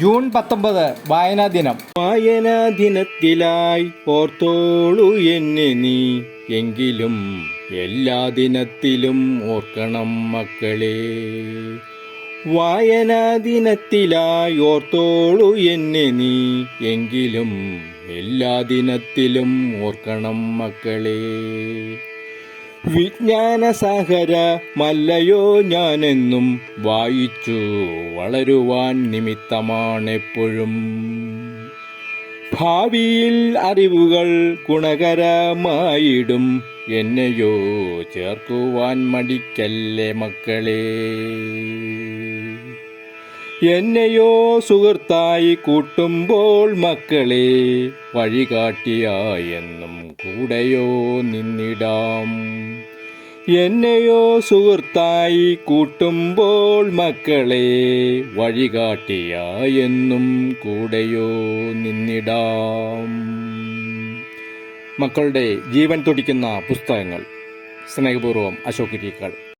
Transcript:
June പത്തൊമ്പത് വായനാ ദിനം. വായനാ ദിനത്തിലായി ഓർത്തോളൂ എന്നെ നീ. എങ്കിലും എല്ലാ ദിനത്തിലും ഓർക്കണം മക്കളെ. വായനാ ദിനത്തിലായി ഓർത്തോളൂ എന്നെ നീ. എങ്കിലും എല്ലാ ദിനത്തിലും ഓർക്കണം മക്കളെ. വിജ്ഞാന സാഗര മല്ലയോ ഞാനെന്നും വായിച്ചു വളരുവാൻ നിമിത്തമാണെപ്പോഴും. ഭാവിയിൽ അറിവുകൾ ഗുണകരമായിടും. എന്നെയോ ചേർക്കുവാൻ മടിക്കല്ലേ മക്കളെ? എന്നെയോ സുഹൃത്തായി കൂട്ടുമ്പോൾ മക്കളെ വഴികാട്ടിയായെന്നും കൂടെയോ നിന്നിടാം. എന്നെയോ സുഹൃത്തായി കൂട്ടുമ്പോൾ മക്കളെ വഴികാട്ടിയായെന്നും കൂടെയോ നിന്നിടാം. മക്കളുടെ ജീവൻ തുടിക്കുന്ന പുസ്തകങ്ങൾ സ്നേഹപൂർവം അശോക് ടീക്കൾ